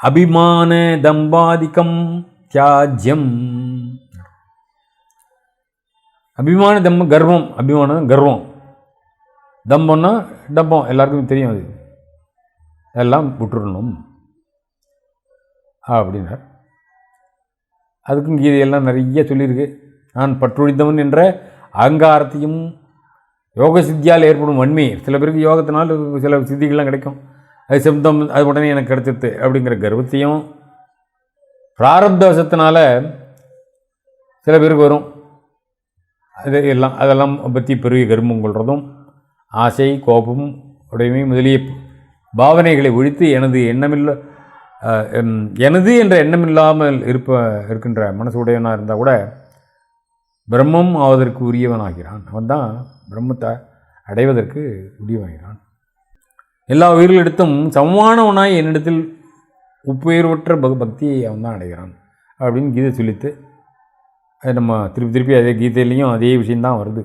அபிமான தம்பாதிக்கம் தியாஜ்யம். அபிமான தம்ப கர்வம். அபிமானம் கர்வம். தம்பம்னா டம்பம் எல்லாருக்கும் தெரியும் அது. எல்லாம் விட்டுடணும் அப்படின்னார். அதுக்கும் கீதையெல்லாம் நிறைய சொல்லியிருக்கு. நான் பற்றுழித்தவன் என்ற அகங்காரத்தையும் யோக சித்தியால் ஏற்படும் வன்மை. சில பேருக்கு யோகத்தினால் சில சித்திகள்லாம் கிடைக்கும். அது சிப்தம் அது உடனே எனக்கு கிடைச்சிருது அப்படிங்கிற கர்வத்தையும் பிராரப்தவசத்தினால சில பேருக்கு வரும். அது எல்லாம் அதெல்லாம் பற்றி பெரிய கர்மம் கொள்வதும் ஆசை கோபம் உடைமை முதலிய பாவனைகளை ஒழித்து எனது எண்ணமில்ல எனது என்ற எண்ணமில்லாமல் இருப்ப இருக்கின்ற மனசு உடையவனாக இருந்தால் கூட பிரம்மம் ஆவதற்கு உரியவனாகிறான். அவன் தான் பிரம்மத்தை அடைவதற்கு உரியவனாகிறான். எல்லா உயிர்களிடத்தும் சமமானவனாய் என்னிடத்தில் உப்புயர்வற்ற பக பக்தியை அவன் தான் அடைகிறான் அப்படின்னு கீதை சொல்லித்து அது நம்ம திருப்பி திருப்பி அதே கீதையிலையும் அதே விஷயந்தான் வருது.